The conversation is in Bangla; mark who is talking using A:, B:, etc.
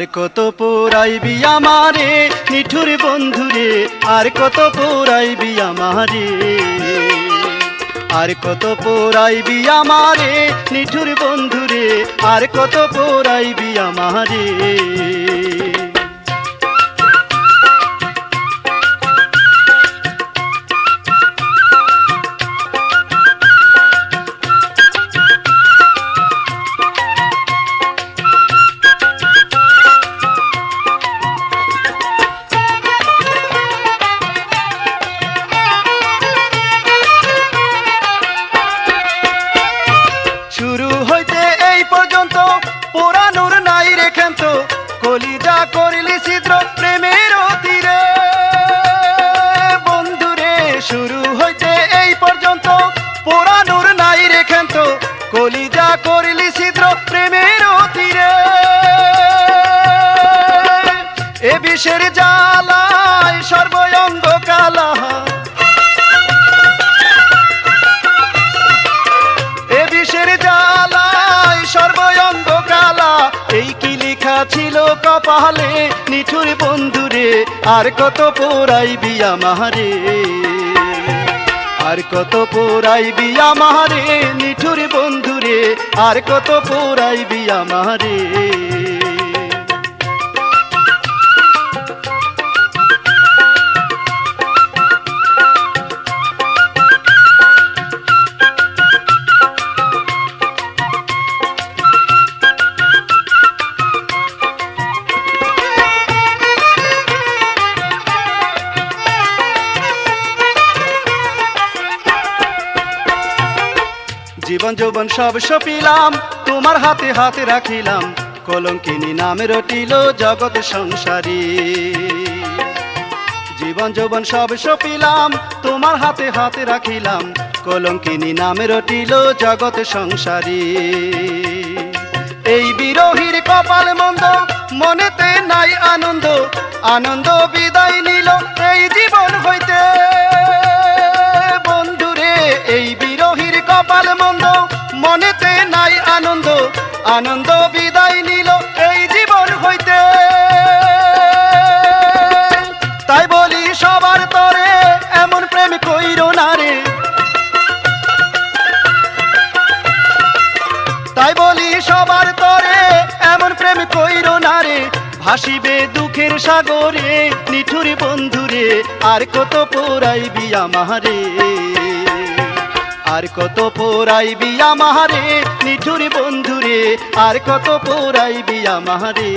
A: কত পোড়াইবি আমারে? নিঠুর বন্ধুরে, আর কত পোড়াইবি আমারে? আর কত পোড়াইবি আমারে? নিঠুর বন্ধুরে, আর কত পোড়াইবি আমারে? কলিজা করিলি ছিদ্র প্রেমের তীরে বন্ধুরে, শুরু হইতে এই পর্যন্ত। পুরানোর নাই রেখেন তো কলিজা করিলি ছিদ্র প্রেমের তীরে এ বিষের জ্বালায় সর্বঙ্গ কালা এ বিষের জ্বালায় কপালে নিঠুর বন্ধুরে, আর কত পোরাই বিয়া মাহারে আর কত পোড়াইবি আমারে, নিঠুর বন্ধুরে, আর কত পোড়াইবি আমারে? জীবন যৌবন সব সপিলাম, তোমার হাতে হাতে রাখিলাম, কলঙ্কিনী নামে রটিল জগৎ সংসারী। জীবন যৌবন সব সপিলাম, তোমার হাতে হাতে রাখিলাম, কলঙ্কিনী নামে রটিল জগৎ সংসারী। এই বিরোহীর কপাল মন্দ, মনেতে নাই আনন্দ আনন্দ বিদায় নিল আনন্দ বিদায় নিল এই জীবন হইতে। তাই বলি সবার তরে এমন প্রেম কইর না রে। তাই বলি সবার তরে এমন প্রেম কইর না রে। ভাসিবে দুঃখের সাগরে, নিঠুর বন্ধুরে, আর কত পোড়াইবি আমারে। আর কত পোড়াইবি আমারে নিঠুর বন্ধুরে আর কত পোড়াইবি আমারে।